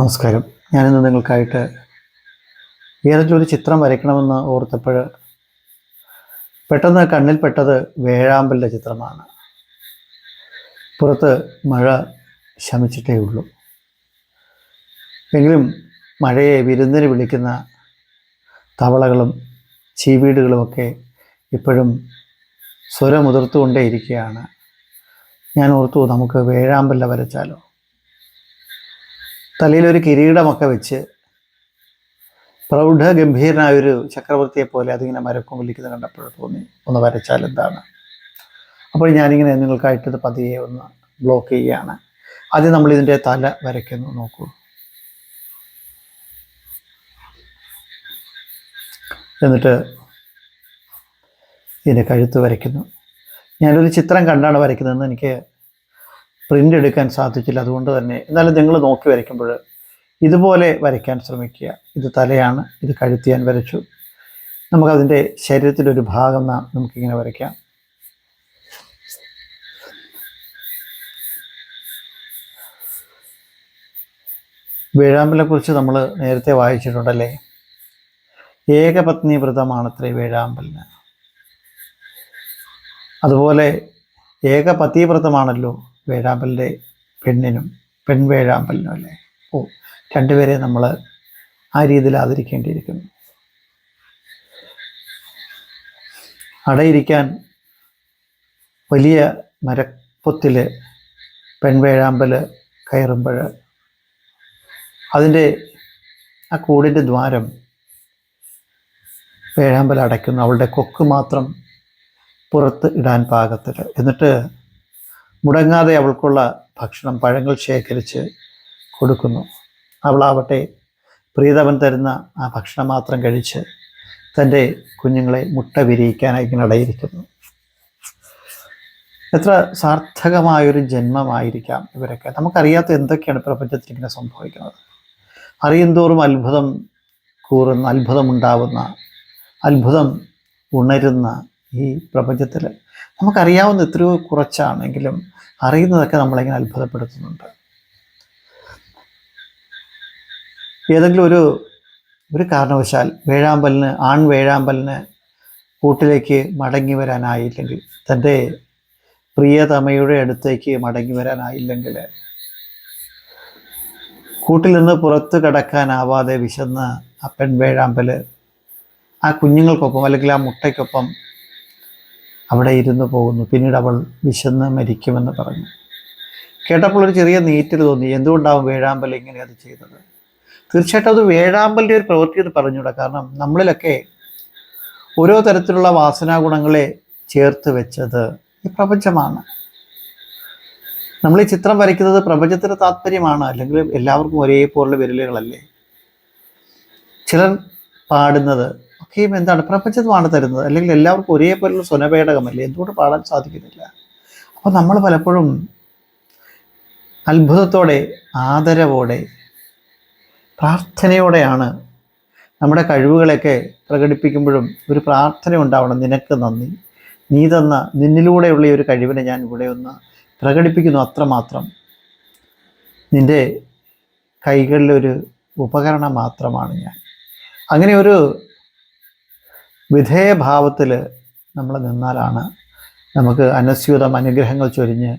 നമസ്കാരം. ഞാനിന്ന് നിങ്ങൾക്കായിട്ട് ഏതെങ്കിലും ഒരു ചിത്രം വരയ്ക്കണമെന്ന് ഓർത്തപ്പോൾ പെട്ടെന്ന് കണ്ണിൽപ്പെട്ടത് വേഴാമ്പലിന്റെ ചിത്രമാണ്. പുറത്ത് മഴ ശമിച്ചിട്ടേ ഉള്ളൂ. എങ്കിലും മഴയെ വിരുന്നിന് വിളിക്കുന്ന തവളകളും ചീവീടുകളുമൊക്കെ ഇപ്പോഴും സ്വരമുതിർത്തുകൊണ്ടേയിരിക്കുകയാണ്. ഞാൻ ഓർത്തു നമുക്ക് വേഴാമ്പല്ല വരച്ചാലോ? തലയിലൊരു കിരീടമൊക്കെ വെച്ച് പ്രൗഢഗംഭീരനായ ഗംഭീരനായൊരു ചക്രവർത്തിയെ പോലെ അതിങ്ങനെ മരക്കും വിളിക്കുന്നത് കണ്ടപ്പോൾ തോന്നി ഒന്ന് വരച്ചാൽ എന്താണ്? അപ്പോൾ ഞാനിങ്ങനെ നിങ്ങൾക്കായിട്ട് ഇത് പതിയെ ഒന്ന് ബ്ലോക്ക് ചെയ്യുകയാണ്. ആദ്യം നമ്മൾ ഇതിന്റെ തല വരയ്ക്കുന്നു നോക്കൂ. എന്നിട്ട് ഇതിന്റെ കഴുത്ത് വരയ്ക്കുന്നു. ഞാനൊരു ചിത്രം കണ്ടാണ് വരയ്ക്കുന്നതെന്ന് എനിക്ക് പ്രിന്റ് എടുക്കാൻ സാധിച്ചില്ല. അതുകൊണ്ട് തന്നെ എന്നാലും നിങ്ങൾ നോക്കി വരയ്ക്കുമ്പോൾ ഇതുപോലെ വരയ്ക്കാൻ ശ്രമിക്കുക. ഇത് തലയാണ്. ഇത് കഴുത്ത് ഞാൻ വരച്ചു. നമുക്കതിന്റെ ശരീരത്തിന്റെ ഒരു ഭാഗം നാം നമുക്കിങ്ങനെ വരയ്ക്കാം. വേഴാമ്പലിനെ കുറിച്ച് നമ്മൾ നേരത്തെ വായിച്ചിട്ടുണ്ടല്ലേ? ഏകപത്നി വ്രതമാണത്രേ വേഴാമ്പലിന്. അതുപോലെ ഏകപതിവ്രതമാണല്ലോ വേഴാമ്പലിന്റെ പെണ്ണിനും പെൺവേഴാമ്പലിനും അല്ലേ? ഓ രണ്ടുപേരെ നമ്മൾ ആ രീതിയിൽ ആദരിക്കേണ്ടിയിരിക്കുന്നു. അടയിരിക്കാൻ വലിയ മരപ്പൊത്തിൽ പെൺവേഴാമ്പൽ കയറുമ്പോൾ അതിന്റെ ആ കൂടിന്റെ ദ്വാരം വേഴാമ്പൽ അടയ്ക്കുന്നു. അവളുടെ കൊക്ക് മാത്രം പുറത്ത് ഇടാൻ പാകത്തിൽ എന്നിട്ട് മുടങ്ങാതെ അവൾക്കുള്ള ഭക്ഷണം പഴങ്ങൾ ശേഖരിച്ച് കൊടുക്കുന്നു. അവളാവട്ടെ പ്രീതവൻ തരുന്ന ആ ഭക്ഷണം മാത്രം കഴിച്ച് തന്റെ കുഞ്ഞുങ്ങളെ മുട്ട വിരിയിക്കാനായി ഇങ്ങനെ ഇടയിരിക്കുന്നു. എത്ര സാർത്ഥകമായൊരു ജന്മമായിരിക്കാം ഇവരൊക്കെ. നമുക്കറിയാത്ത എന്തൊക്കെയാണ് പ്രപഞ്ചത്തിൽ ഇങ്ങനെ സംഭവിക്കുന്നത്. അറിയുന്തോറും അത്ഭുതം കൂറുന്ന അത്ഭുതമുണ്ടാവുന്ന അത്ഭുതം ഉണരുന്ന ഈ പ്രപഞ്ചത്തിൽ നമുക്കറിയാവുന്ന എത്രയോ കുറച്ചാണെങ്കിലും അറിയുന്നതൊക്കെ നമ്മളിങ്ങനെ അത്ഭുതപ്പെടുത്തുന്നുണ്ട്. ഏതെങ്കിലും ഒരു ഒരു കാരണവശാൽ വേഴാമ്പലിന് ആൺ വേഴാമ്പലിന് കൂട്ടിലേക്ക് മടങ്ങി വരാനായില്ലെങ്കിൽ തന്റെ പ്രിയതമയുടെ അടുത്തേക്ക് മടങ്ങി വരാനായില്ലെങ്കിൽ കൂട്ടിൽ നിന്ന് പുറത്ത് കടക്കാനാവാതെ വിശന്ന് അപ്പൻ പെൺവേഴാമ്പൽ ആ കുഞ്ഞുങ്ങൾക്കൊപ്പം അല്ലെങ്കിൽ ആ മുട്ടയ്ക്കൊപ്പം അവിടെ ഇരുന്ന് പോകുന്നു. പിന്നീട് അവൾ വിശന്ന് മരിക്കുമെന്ന് പറഞ്ഞു. കേട്ടപ്പോൾ ഒരു ചെറിയ നീറ്റൽ തോന്നി. എന്തുകൊണ്ടാവും വേഴാമ്പൽ ഇങ്ങനെ അത് ചെയ്തത്? തീർച്ചയായിട്ടും അത് വേഴാമ്പലിന്റെ ഒരു പ്രവൃത്തി എന്ന് പറഞ്ഞുകൂടാ. കാരണം നമ്മളിലൊക്കെ ഓരോ തരത്തിലുള്ള വാസനാ ഗുണങ്ങളെ ചേർത്ത് വെച്ചത് ഈ പ്രപഞ്ചമാണ്. നമ്മൾ ഈ ചിത്രം വരയ്ക്കുന്നത് പ്രപഞ്ചത്തിന്റെ താല്പര്യമാണ് അല്ലെങ്കിൽ എല്ലാവർക്കും ഒരേപോലുള്ള വിരലുകളല്ലേ? ചിലർ പാടുന്നത് ഒക്കെയും എന്താണ്? പ്രപഞ്ചമാണ് തരുന്നത്. അല്ലെങ്കിൽ എല്ലാവർക്കും ഒരേപോലുള്ള സ്വനപേടകമല്ലേ? എന്തുകൊണ്ട് പാടാൻ സാധിക്കുന്നില്ല? അപ്പോൾ നമ്മൾ പലപ്പോഴും അത്ഭുതത്തോടെ ആദരവോടെ പ്രാർത്ഥനയോടെയാണ് നമ്മുടെ കഴിവുകളൊക്കെ പ്രകടിപ്പിക്കുമ്പോഴും ഒരു പ്രാർത്ഥന ഉണ്ടാവണം. നിനക്ക് നന്ദി. നീ തന്ന നിന്നിലൂടെയുള്ള ഈ ഒരു കഴിവിനെ ഞാൻ ഇവിടെ ഒന്ന് പ്രകടിപ്പിക്കുന്നു അത്രമാത്രം. നിന്റെ കൈകളിലൊരു ഉപകരണം മാത്രമാണ് ഞാൻ. അങ്ങനെ ഒരു വിധേയഭാവത്തിൽ നമ്മൾ നിന്നാലാണ് നമുക്ക് അനസ്യൂതം അനുഗ്രഹങ്ങൾ ചൊരിഞ്ഞ്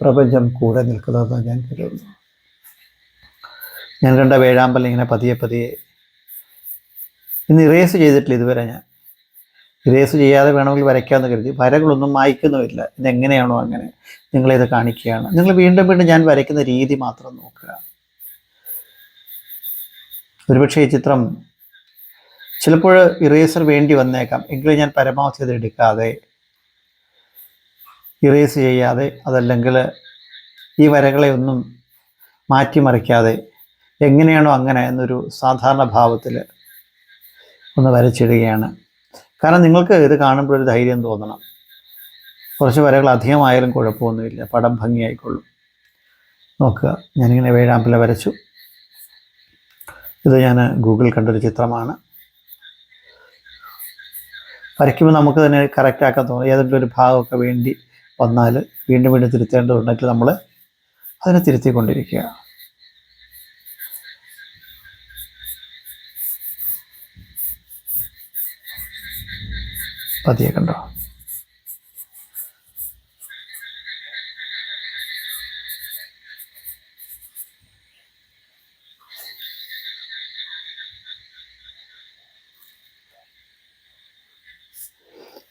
പ്രപഞ്ചം കൂടെ നിൽക്കുന്നതെന്ന് ഞാൻ കരുതുന്നു. ഞാൻ കണ്ട വേഴാമ്പൽ ഇങ്ങനെ പതിയെ പതിയെ ഇന്ന് ഇറേസ് ചെയ്തിട്ടില്ല ഇതുവരെ ഞാൻ. ഇറേസ് ചെയ്യാതെ വേണമെങ്കിൽ വരയ്ക്കാമെന്ന് കരുതി. വരകളൊന്നും മായ്ക്കുന്നുമില്ല. ഇതെങ്ങനെയാണോ അങ്ങനെ നിങ്ങളിത് കാണിക്കുകയാണ്. നിങ്ങൾ വീണ്ടും വീണ്ടും ഞാൻ വരയ്ക്കുന്ന രീതി മാത്രം നോക്കുക. ഒരുപക്ഷെ ഈ ചിത്രം ചിലപ്പോൾ ഇറേസർ വേണ്ടി വന്നേക്കാം. എങ്കിലും ഞാൻ പരമാവധി അത് എടുക്കാതെ ഇറേസ് ചെയ്യാതെ അതല്ലെങ്കിൽ ഈ വരകളെ ഒന്നും മാറ്റിമറിക്കാതെ എങ്ങനെയാണോ അങ്ങനെ എന്നൊരു സാധാരണ ഭാവത്തിൽ ഒന്ന് വരച്ചിടുകയാണ്. കാരണം നിങ്ങൾക്ക് ഇത് കാണുമ്പോൾ ഒരു ധൈര്യം തോന്നണം. കുറച്ച് വരകൾ അധികമായാലും കുഴപ്പമൊന്നുമില്ല. പടം ഭംഗിയായിക്കൊള്ളും. നോക്കുക. ഞാനിങ്ങനെ വേഴാമ്പില വരച്ചു. ഇത് ഞാൻ ഗൂഗിളിൽ കണ്ടൊരു ചിത്രമാണ്. വരയ്ക്കുമ്പോൾ നമുക്ക് തന്നെ കറക്റ്റ് ആക്കാൻ തോന്നും. ഏതെങ്കിലും ഒരു ഭാഗമൊക്കെ വേണ്ടി വന്നാൽ വീണ്ടും വീണ്ടും തിരുത്തേണ്ടതുണ്ടെങ്കിൽ നമ്മൾ അതിനെ തിരുത്തിക്കൊണ്ടിരിക്കുക. പതിയെ കണ്ടോ?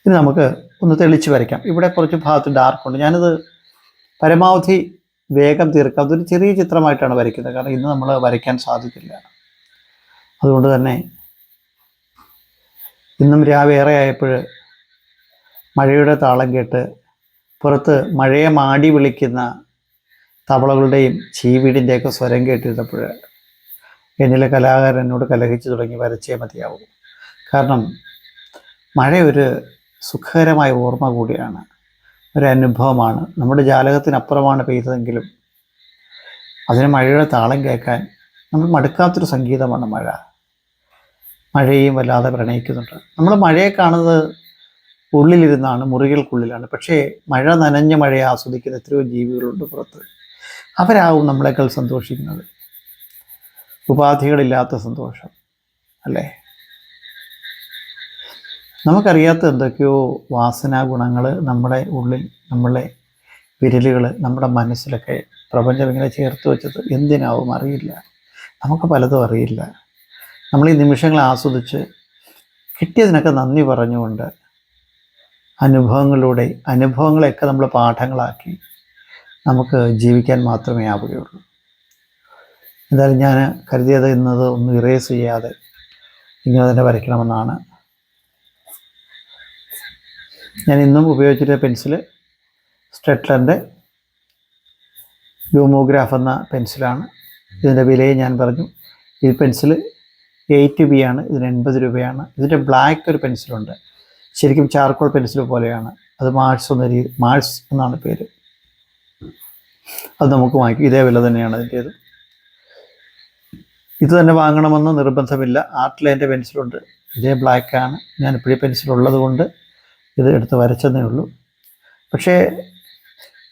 ഇനി നമുക്ക് ഒന്ന് തെളിച്ച് വരയ്ക്കാം. ഇവിടെ കുറച്ച് ഭാഗത്ത് ഡാർക്ക് ഉണ്ട്. ഞാനിത് പരമാവധി വേഗം തീർക്കാം. അതൊരു ചെറിയ ചിത്രമായിട്ടാണ് വരയ്ക്കുന്നത്. കാരണം ഇന്ന് നമ്മൾ വരയ്ക്കാൻ സാധിക്കില്ല. അതുകൊണ്ട് തന്നെ ഇന്നും രാവേറെ ആയപ്പോൾ മഴയുടെ താളം കേട്ട് പുറത്ത് മഴയെ മാടി വിളിക്കുന്ന തവളകളുടെയും ചീവീടിന്റെയൊക്കെ സ്വരം കേട്ടിരുന്നപ്പോൾ എന്നിലെ കലാകാരൻ എന്നോട് കലഹിച്ചു തുടങ്ങി വരച്ചേ മതിയാവും. കാരണം മഴ ഒരു സുഖകരമായ ഓർമ്മ കൂടിയാണ്. ഒരനുഭവമാണ് നമ്മുടെ ജാലകത്തിനപ്പുറമാണ് പെയ്തതെങ്കിലും അതിന് മഴയുടെ താളം കേൾക്കാൻ നമ്മൾ മടുക്കാത്തൊരു സംഗീതമാണ് മഴ. മഴയും വല്ലാതെ പ്രണയിക്കുന്നുണ്ട്. നമ്മൾ മഴയെ കാണുന്നത് ഉള്ളിലിരുന്നാണ് മുറികൾക്കുള്ളിലാണ്. പക്ഷേ മഴ നനഞ്ഞ മഴയെ ആസ്വദിക്കുന്ന എത്രയോ ജീവികളുണ്ട് പുറത്ത്. അവരാവും നമ്മളെക്കാൾ സന്തോഷിക്കുന്നത്. ഉപാധികളില്ലാത്ത സന്തോഷം. അല്ലേ? നമുക്കറിയാത്ത എന്തൊക്കെയോ വാസനാ ഗുണങ്ങൾ നമ്മുടെ ഉള്ളിൽ നമ്മളെ വിരലുകൾ നമ്മുടെ മനസ്സിലൊക്കെ പ്രപഞ്ചം ഇങ്ങനെ ചേർത്ത് വെച്ചത് എന്തിനാവും അറിയില്ല. നമുക്ക് പലതും അറിയില്ല. നമ്മൾ ഈ നിമിഷങ്ങൾ ആസ്വദിച്ച് കിട്ടിയതിനൊക്കെ നന്ദി പറഞ്ഞുകൊണ്ട് അനുഭവങ്ങളിലൂടെ അനുഭവങ്ങളെയൊക്കെ നമ്മൾ പാഠങ്ങളാക്കി നമുക്ക് ജീവിക്കാൻ മാത്രമേ ആവുകയുള്ളൂ. എന്തായാലും ഞാൻ കരുതിയത് ഇന്നത് ഒന്നും ഇറേസ് ചെയ്യാതെ ഇങ്ങനെ തന്നെ വരയ്ക്കണമെന്നാണ് ഞാൻ ഇന്നും ഉപയോഗിച്ചിരുന്ന പെൻസിൽ സ്ട്രെറ്റ്ലറിന്റെ ലൂമോഗ്രാഫ് എന്ന പെൻസിലാണ്. ഇതിന്റെ വിലയെ ഞാൻ പറഞ്ഞു. ഈ പെൻസിൽ എയ്റ്റ് ബി ആണ് ഇതിന് എൺപത് രൂപയാണ്. ഇതിന്റെ ബ്ലാക്ക് ഒരു പെൻസിലുണ്ട്. ശരിക്കും ചാർക്കോൾ പെൻസിൽ പോലെയാണ്. അത് മാർസ് എന്ന രീതി മാർസ് എന്നാണ് പേര്. അത് നമുക്ക് വാങ്ങിക്കും. ഇതേ വില തന്നെയാണ് അതിന്റേത്. ഇത് തന്നെ വാങ്ങണമെന്ന് നിർബന്ധമില്ല. ആർട്ട് ലൈന്റെ പെൻസിലുണ്ട്. ഇതേ ബ്ലാക്കാണ്. പെൻസിൽ ഉള്ളത് കൊണ്ട് ഇത് എടുത്ത് വരച്ചതേ ഉള്ളൂ. പക്ഷേ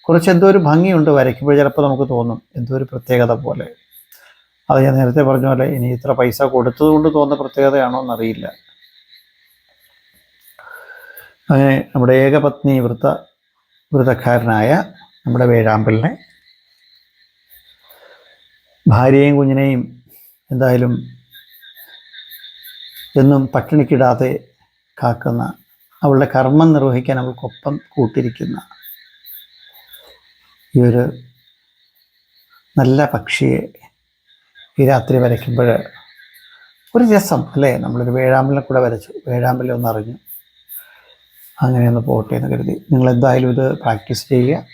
കുറച്ച് എന്തോ ഒരു ഭംഗിയുണ്ട് വരയ്ക്കുമ്പോൾ ചിലപ്പോൾ നമുക്ക് തോന്നും എന്തോ ഒരു പ്രത്യേകത പോലെ. അത് ഞാൻ നേരത്തെ പറഞ്ഞ പോലെ ഇനി ഇത്ര പൈസ കൊടുത്തത് കൊണ്ട് തോന്നുന്ന പ്രത്യേകതയാണോ എന്നറിയില്ല. അങ്ങനെ നമ്മുടെ ഏകപത്നി വൃത്ത വൃതക്കാരനായ നമ്മുടെ വേഴാമ്പലിനെ ഭാര്യയും കുഞ്ഞിനെയും എന്തായാലും എന്നും പട്ടിണിക്കിടാതെ കാക്കുന്ന അവളുടെ കർമ്മം നിർവഹിക്കാൻ അവൾക്കൊപ്പം കൂട്ടിരിക്കുന്ന ഈ ഒരു നല്ല പക്ഷിയെ ഈ രാത്രി വരയ്ക്കുമ്പോൾ ഒരു രസം അല്ലേ? നമ്മളൊരു വേഴാമ്പലിനെ കൂടെ വരച്ചു. വേഴാമ്പലി ഒന്ന് അറിഞ്ഞു. അങ്ങനെയൊന്ന് പോട്ടെ എന്ന് കരുതി. നിങ്ങൾ എന്തായാലും ഇത് പ്രാക്ടീസ് ചെയ്യുക.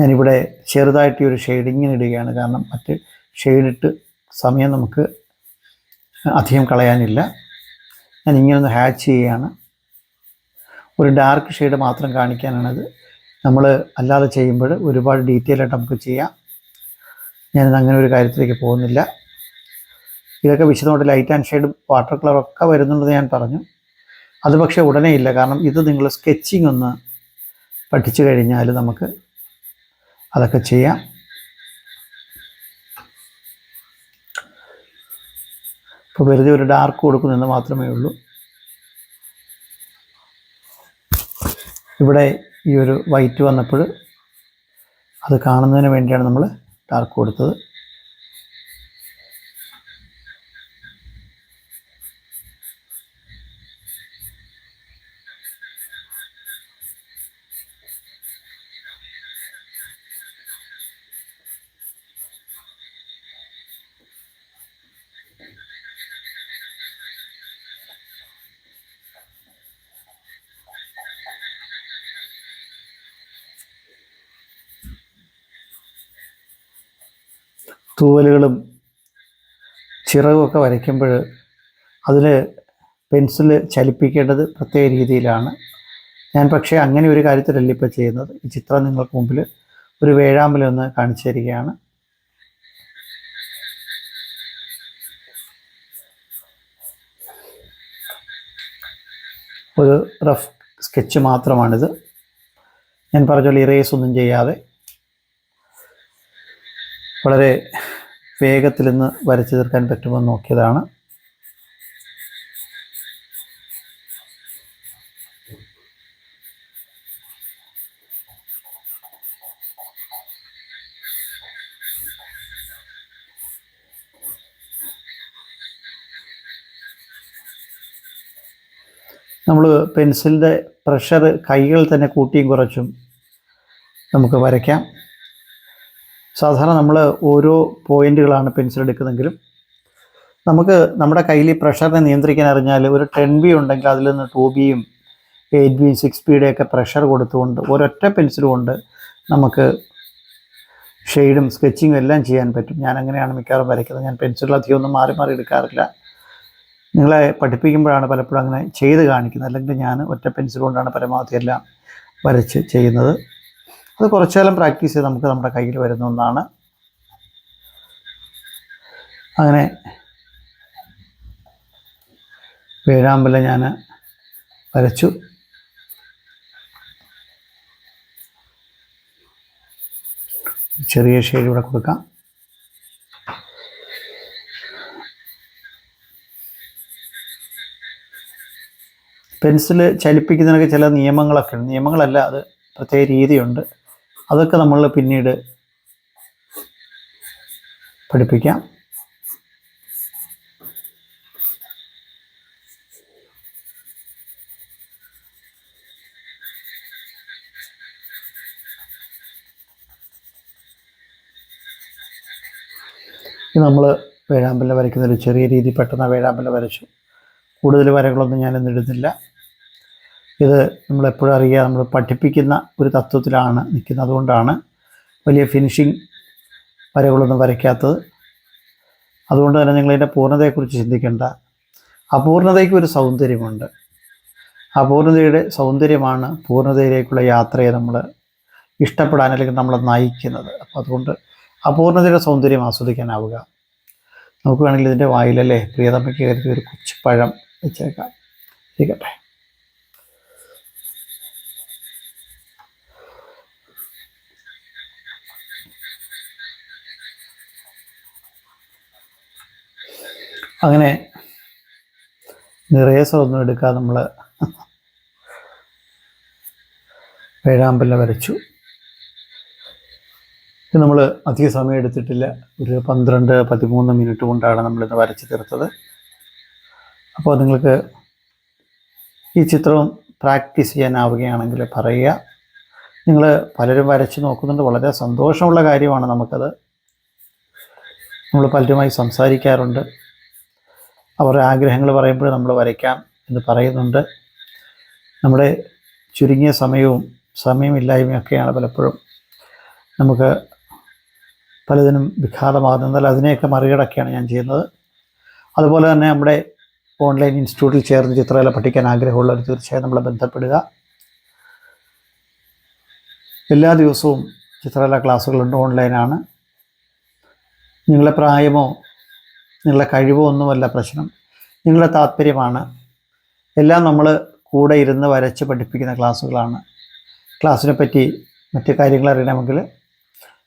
ഞാനിവിടെ ചെറുതായിട്ട് ഈ ഒരു ഷെയ്ഡിങ്ങിന് ഇടുകയാണ്. കാരണം മറ്റ് ഷെയ്ഡിട്ട് സമയം നമുക്ക് അധികം കളയാനില്ല. ഞാൻ ഇങ്ങനെ ഒന്ന് ഹാച്ച് ചെയ്യുകയാണ്. ഒരു ഡാർക്ക് ഷെയ്ഡ് മാത്രം കാണിക്കാനാണത്. നമ്മൾ അല്ലാതെ ചെയ്യുമ്പോൾ ഒരുപാട് ഡീറ്റെയിൽ ആയിട്ട് നമുക്ക് ചെയ്യാം. ഞാനിത് അങ്ങനെ ഒരു കാര്യത്തിലേക്ക് പോകുന്നില്ല. ഇതൊക്കെ വിശദമായിട്ട് ലൈറ്റ് ആൻഡ് ഷെയ്ഡ് വാട്ടർ കളറൊക്കെ വരുന്നുണ്ടെന്ന് ഞാൻ പറഞ്ഞു. അത് പക്ഷേ ഉടനെ ഇല്ല. കാരണം ഇത് നിങ്ങൾ സ്കെച്ചിങ് ഒന്ന് പഠിച്ചു കഴിഞ്ഞാൽ നമുക്ക് അതൊക്കെ ചെയ്യാം. ഇപ്പോൾ വെറുതെ ഒരു ഡാർക്ക് കൊടുക്കുന്നെന്ന് മാത്രമേ ഉള്ളൂ. ഇവിടെ ഈ ഒരു വൈറ്റ് വന്നപ്പോൾ അത് കാണുന്നതിന് വേണ്ടിയാണ് നമ്മൾ ഡാർക്ക് കൊടുത്തത്. തൂവലുകളും ചിറകുമൊക്കെ വരയ്ക്കുമ്പോൾ അതിൽ പെൻസിൽ ചലിപ്പിക്കേണ്ടത് പ്രത്യേക രീതിയിലാണ്. ഞാൻ പക്ഷേ അങ്ങനെ ഒരു കാര്യത്തിലല്ല ഇപ്പോൾ ചെയ്യുന്നത്. ഈ ചിത്രം നിങ്ങൾക്ക് മുമ്പിൽ ഒരു വേഴാമ്പലൊന്ന് കാണിച്ചു തരികയാണ്. ഒരു റഫ് സ്കെച്ച് മാത്രമാണിത്. ഞാൻ പറഞ്ഞ ഇറേസ് ഒന്നും ചെയ്യാതെ വളരെ വേഗത്തിൽ ഇന്ന് വരച്ചു തീർക്കാൻ പറ്റുമെന്ന് നോക്കിയതാണ്. നമ്മൾ പെൻസിലിന്റെ പ്രഷർ കൈകൾ തന്നെ കൂട്ടിയും കുറച്ചും നമുക്ക് വരയ്ക്കാം. സാധാരണ നമ്മൾ ഓരോ പോയിന്റുകളാണ് പെൻസിൽ എടുക്കുന്നതെങ്കിലും നമുക്ക് നമ്മുടെ കയ്യിൽ ഈ പ്രഷറിനെ നിയന്ത്രിക്കാൻ അറിഞ്ഞാൽ ഒരു ടെൻ ബി ഉണ്ടെങ്കിൽ അതിൽ നിന്ന് ടു ബിയും എയ്റ്റ് ബിയും സിക്സ് ബിയുടെ ഒക്കെ പ്രഷർ കൊടുത്തുകൊണ്ട് ഒരൊറ്റ പെൻസിൽ കൊണ്ട് നമുക്ക് ഷെയ്ഡും സ്കെച്ചിങ്ങും എല്ലാം ചെയ്യാൻ പറ്റും. ഞാൻ അങ്ങനെയാണ് മിക്കവാറും വരയ്ക്കുന്നത്. ഞാൻ പെൻസിലുകൾ അധികം ഒന്നും മാറി മാറി എടുക്കാറില്ല. നിങ്ങളെ പഠിപ്പിക്കുമ്പോഴാണ് പലപ്പോഴും അങ്ങനെ ചെയ്ത് കാണിക്കുന്നത്. അല്ലെങ്കിൽ ഞാൻ ഒറ്റ പെൻസിൽ കൊണ്ടാണ് പരമാവധി എല്ലാം വരച്ച് ചെയ്യുന്നത്. അത് കുറച്ചു കാലം പ്രാക്ടീസ് ചെയ്ത് നമുക്ക് നമ്മുടെ കയ്യിൽ വരുന്ന ഒന്നാണ്. അങ്ങനെ വേഴാമ്പല ഞാൻ വരച്ചു. ചെറിയ ഷെയ്ഡ് ഇവിടെ കൊടുക്കാം. പെൻസിൽ ചലിപ്പിക്കുന്നതിനൊക്കെ ചില നിയമങ്ങളൊക്കെ ഉണ്ട്. നിയമങ്ങളല്ല അത് പ്രത്യേക രീതിയുണ്ട്. അതൊക്കെ നമ്മൾ പിന്നീട് പഠിപ്പിക്കാം. നമ്മൾ വേഴാമ്പല വരയ്ക്കുന്ന ഒരു ചെറിയ രീതി പെട്ടെന്ന് വേഴാമ്പല വരച്ചു. കൂടുതൽ വരകളൊന്നും ഞാനിന്ന് ഇടുന്നില്ല. ഇത് നമ്മളെപ്പോഴും അറിയുക നമ്മൾ പഠിപ്പിക്കുന്ന ഒരു തത്വത്തിലാണ് നിൽക്കുന്നത്. അതുകൊണ്ടാണ് വലിയ ഫിനിഷിങ് വരകളൊന്നും വരയ്ക്കാത്തത്. അതുകൊണ്ട് തന്നെ നിങ്ങളതിന്റെ പൂർണതയെക്കുറിച്ച് ചിന്തിക്കേണ്ട. അപൂർണതയ്ക്ക് ഒരു സൗന്ദര്യമുണ്ട്. അപൂർണതയുടെ സൗന്ദര്യമാണ് പൂർണതയിലേക്കുള്ള യാത്രയെ നമ്മൾ ഇഷ്ടപ്പെടാൻ അല്ലെങ്കിൽ നമ്മളെ നയിക്കുന്നത്. അപ്പോൾ അതുകൊണ്ട് അപൂർണതയുടെ സൗന്ദര്യം ആസ്വദിക്കാനാവുക. നമുക്ക് ഇതിന്റെ വായിലല്ലേ പ്രിയതമ്മയ്ക്ക് കരുതി ഒരു കൊച്ചുപഴം വെച്ചേക്കാം. ഇരിക്കട്ടെ. അങ്ങനെ നിറേസറൊന്നും എടുക്കാതെ നമ്മൾ വേഴാമ്പല വരച്ചു. ഇത് നമ്മൾ അധിക സമയം എടുത്തിട്ടില്ല. ഒരു പന്ത്രണ്ട് പതിമൂന്ന് മിനിറ്റ് കൊണ്ടാണ് നമ്മളിന്ന് വരച്ച് തീർത്തത്. അപ്പോൾ നിങ്ങൾക്ക് ഈ ചിത്രവും പ്രാക്ടീസ് ചെയ്യാനാവുകയാണെങ്കിൽ പറയുക. നിങ്ങൾ പലരും വരച്ച് നോക്കുന്നുണ്ട്. വളരെ സന്തോഷമുള്ള കാര്യമാണ് നമുക്കത്. നമ്മൾ പലരുമായി സംസാരിക്കാറുണ്ട്. അവരുടെ ആഗ്രഹങ്ങൾ പറയുമ്പോൾ നമ്മൾ വരയ്ക്കാം എന്ന് പറയുന്നുണ്ട്. നമ്മുടെ ചുരുങ്ങിയ സമയവും സമയമില്ലായ്മയൊക്കെയാണ് പലപ്പോഴും നമുക്ക് പലതിനും വിഘാതമാകുന്നത്. എന്നാൽ അതിനെയൊക്കെ മറികടക്കുകയാണ് ഞാൻ ചെയ്യുന്നത്. അതുപോലെ തന്നെ നമ്മുടെ ഓൺലൈൻ ഇൻസ്റ്റിറ്റ്യൂട്ടിൽ ചേർന്ന് ചിത്രകല പഠിക്കാൻ ആഗ്രഹമുള്ളവർ തീർച്ചയായും നമ്മളെ ബന്ധപ്പെടുക. എല്ലാ ദിവസവും ചിത്രകല ക്ലാസ്സുകളുണ്ട്. ഓൺലൈനാണ്. നിങ്ങളുടെ പ്രായമോ നിങ്ങളുടെ കഴിവോ ഒന്നുമല്ല പ്രശ്നം. നിങ്ങളുടെ താല്പര്യമാണ് എല്ലാം നമ്മൾ കൂടെ ഇരുന്ന് വരച്ച് പഠിപ്പിക്കുന്ന ക്ലാസ്സുകളാണ്. ക്ലാസ്സിനെ പറ്റി മറ്റ് കാര്യങ്ങൾ അറിയണമെങ്കിൽ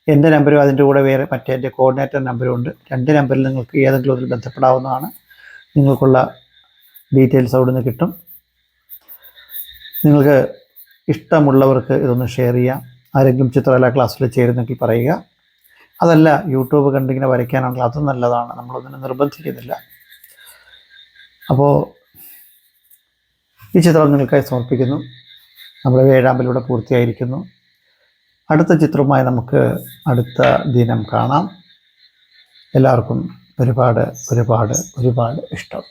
എന്റെ നമ്പരും അതിന്റെ കൂടെ വേറെ മറ്റേ എന്റെ കോർഡിനേറ്റർ നമ്പരും ഉണ്ട്. രണ്ട് നമ്പറിൽ നിങ്ങൾക്ക് ഏതെങ്കിലും ഒന്നിൽ ബന്ധപ്പെടാവുന്നതാണ്. നിങ്ങൾക്കുള്ള ഡീറ്റെയിൽസ് അവിടെ നിന്ന് കിട്ടും. നിങ്ങൾക്ക് ഇഷ്ടമുള്ളവർക്ക് ഇതൊന്ന് ഷെയർ ചെയ്യാം. ആരെങ്കിലും ചിത്രകലാ ക്ലാസ്സിൽ ചേരുന്നെങ്കിൽ പറയുക. അതല്ല യൂട്യൂബ് കണ്ടിങ്ങനെ വരയ്ക്കാനാണെങ്കിൽ അതും നല്ലതാണ്. നമ്മളൊന്നിനെ നിർബന്ധിക്കുന്നില്ല. അപ്പോൾ ഈ ചിത്രം നിങ്ങൾക്കായി സമർപ്പിക്കുന്നു. നമ്മുടെ വേഴാമ്പലൂടെ പൂർത്തിയായിരിക്കുന്നു. അടുത്ത ചിത്രവുമായി നമുക്ക് അടുത്ത ദിനം കാണാം. എല്ലാവർക്കും ഒരുപാട് ഒരുപാട് ഒരുപാട് ഇഷ്ടം.